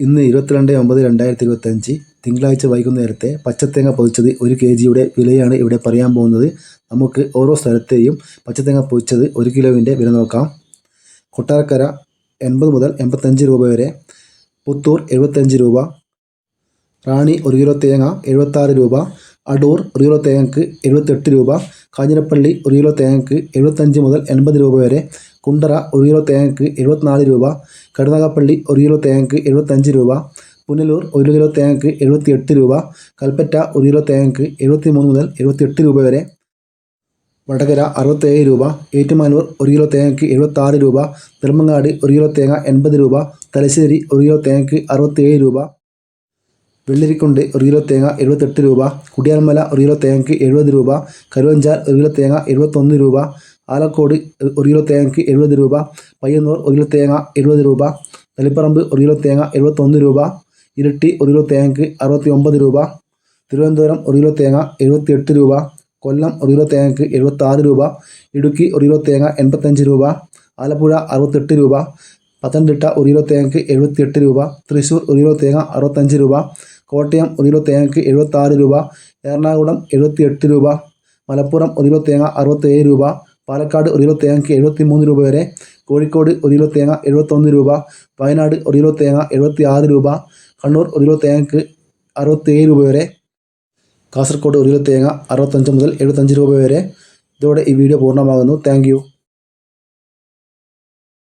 ഇന്ന് ഇരുപത്തിരണ്ട് ഒമ്പത് രണ്ടായിരത്തി ഇരുപത്തഞ്ച് തിങ്കളാഴ്ച വൈകുന്നേരത്തെ പച്ചത്തേങ്ങ പൊതിച്ചത് ഒരു കെ ജിയുടെ വിലയാണ് ഇവിടെ പറയാൻ പോകുന്നത്. നമുക്ക് ഓരോ സ്ഥലത്തെയും പച്ചത്തേങ്ങ പൊതിച്ചത് ഒരു കിലോവിന്റെ വില നോക്കാം. കൊട്ടാരക്കര എൺപത് മുതൽ എൺപത്തഞ്ച് രൂപ വരെ പുത്തൂർ എഴുപത്തഞ്ച് രൂപ റാണി ഒരു കിലോ തേങ്ങ എഴുപത്താറ് രൂപ അടൂർ ഒരു കിലോ തേങ്ങക്ക് എഴുപത്തെട്ട് രൂപ കാഞ്ഞിരപ്പള്ളി ഒരു കിലോ തേങ്ങക്ക് എഴുപത്തഞ്ച് മുതൽ എൺപത് രൂപ വരെ കുണ്ടറ ഒരു കിലോ തേങ്ങയ്ക്ക് എഴുപത്തിനാല് രൂപ കരുനാഗപ്പള്ളി ഒരു കിലോ തേങ്ങയ്ക്ക് എഴുപത്തഞ്ച് രൂപ പുനലൂർ ഒരു കിലോ തേങ്ങയ്ക്ക് എഴുപത്തിയെട്ട് രൂപ കൽപ്പറ്റ ഒരു കിലോ തേങ്ങയ്ക്ക് എഴുപത്തി മൂന്ന് മുതൽ എഴുപത്തിയെട്ട് രൂപ വരെ വടകര അറുപത്തേഴ് രൂപ ഏറ്റുമാനൂർ ഒരു കിലോ തേങ്ങയ്ക്ക് എഴുപത്താറ് രൂപ നെടുമങ്ങാട് ഒരു കിലോ തേങ്ങ എൺപത് രൂപ തലശ്ശേരി ഒരു കിലോ തേങ്ങയ്ക്ക് അറുപത്തേഴ് രൂപ വെള്ളരിക്കുണ്ട് ഒരു കിലോ തേങ്ങ എഴുപത്തെട്ട് രൂപ കുടിയാൽമല ഒരു കിലോ തേങ്ങയ്ക്ക് എഴുപത് രൂപ കരുവഞ്ചാൽ ഒരു കിലോ തേങ്ങ എഴുപത്തൊന്ന് രൂപ ആലക്കോട് ഒരു കിലോ തേങ്ങയ്ക്ക് എഴുപത് രൂപ പയ്യന്നൂർ ഒരു കിലോ തേങ്ങ എഴുപത് രൂപ തളിപ്പറമ്പ് ഒരു കിലോ തേങ്ങ എഴുപത്തൊന്ന് രൂപ ഇരിട്ടി ഒരു കിലോ തേങ്ങയ്ക്ക് അറുപത്തി ഒമ്പത് രൂപ തിരുവനന്തപുരം ഒരു കിലോ തേങ്ങ എഴുപത്തിയെട്ട് രൂപ കൊല്ലം ഒരു കിലോ തേങ്ങയ്ക്ക് എഴുപത്താറ് രൂപ ഇടുക്കി ഒരു കിലോ തേങ്ങ എൺപത്തഞ്ച് രൂപ ആലപ്പുഴ അറുപത്തെട്ട് രൂപ പത്തനംതിട്ട ഒരു കിലോ തേങ്ങയ്ക്ക് എഴുപത്തിയെട്ട് രൂപ തൃശ്ശൂർ ഒരു കിലോ തേങ്ങ അറുപത്തഞ്ച് രൂപ കോട്ടയം ഒരു കിലോ തേങ്ങയ്ക്ക് എഴുപത്താറ് രൂപ എറണാകുളം എഴുപത്തിയെട്ട് രൂപ മലപ്പുറം ഒരു കിലോ തേങ്ങ അറുപത്തേഴ് രൂപ പാലക്കാട് ഒരു കിലോ തേങ്ങയ്ക്ക് എഴുപത്തി മൂന്ന് രൂപ വരെ കോഴിക്കോട് ഒരു കിലോ തേങ്ങ എഴുപത്തൊന്ന് രൂപ വയനാട് ഒരു കിലോ തേങ്ങ എഴുപത്തി ആറ് രൂപ കണ്ണൂർ ഒരു കിലോ തേങ്ങയ്ക്ക് അറുപത്തേഴ് രൂപ വരെ കാസർഗോഡ് ഒരു കിലോ തേങ്ങ അറുപത്തഞ്ച് മുതൽ എഴുപത്തഞ്ച് രൂപ വരെ. ഇതോടെ ഈ വീഡിയോ പൂർണമാകുന്നു. താങ്ക്